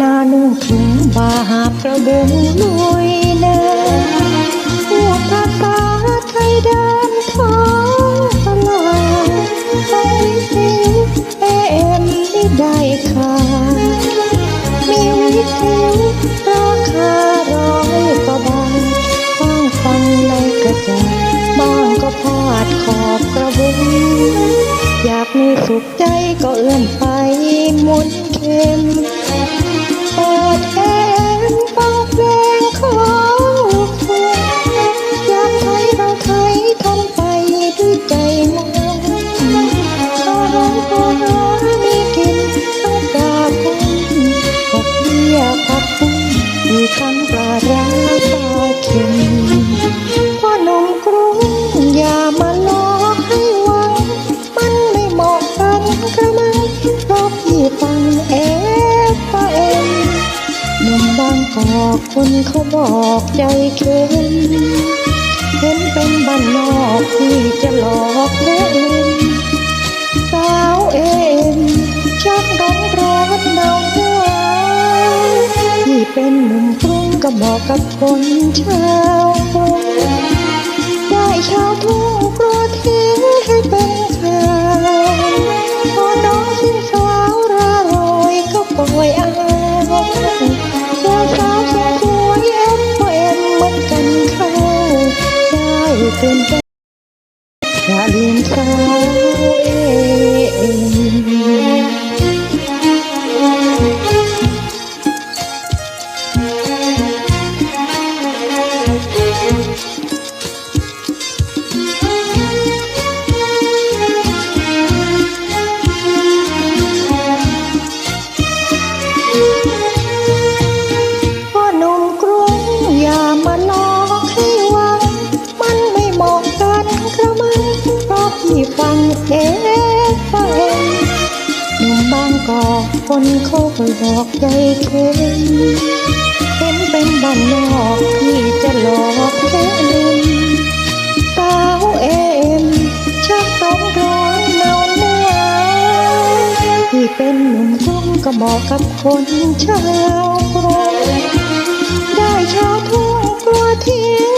นานุ่งถุงบาหาประบุงนุยเน่ บางกอกคนเขาบอกใจเค็มเห็นเป็นบ้านนอกที่จะหลอกเล่นสาวเอ็นชักร้องร้อนดาวที่เป็นหนุ่มกรุงก็บอกกับคนเช้า เขาคงบอกใจเค็มเห็นเป็นบ้านนอกที่จะหลอกแค่ลืมสาวเอ็มชักต้องร้องเมาเมาที่เป็นหนุ่มกรุงก็เหมาะกับคนชาวกรุงได้ชาวทุ่งกลัวเที่ยว